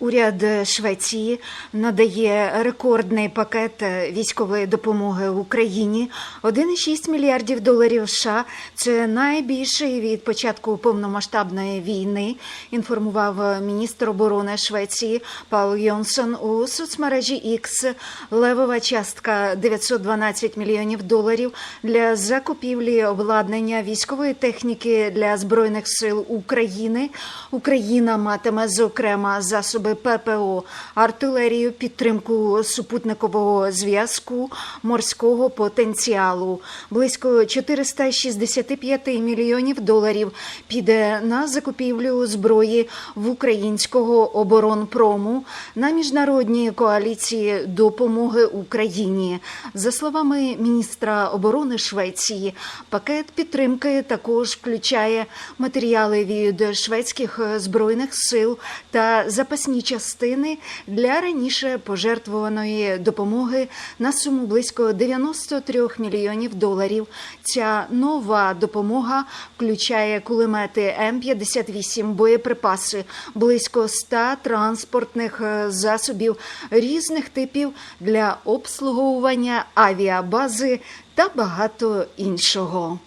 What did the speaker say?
Уряд Швеції надає рекордний пакет військової допомоги Україні 1,6 мільярдів доларів США. Це найбільший від початку повномасштабної війни. Інформував міністр оборони Швеції Паул Йонсон у соцмережі X. Левова частка 912 мільйонів доларів для закупівлі обладнання військової техніки для збройних сил України. Україна матиме зокрема засоби ППО, артилерію, підтримку супутникового зв'язку, морського потенціалу. Близько 465 мільйонів доларів піде на закупівлю зброї в українського оборонпрому на міжнародній коаліції допомоги Україні. За словами міністра оборони Швеції, пакет підтримки також включає матеріали від шведських збройних сил та запасні частини для раніше пожертвуваної допомоги на суму близько 93 мільйонів доларів. Ця нова допомога включає кулемети М-58, боєприпаси, близько 100 транспортних е, засобів різних типів для обслуговування авіабази та багато іншого.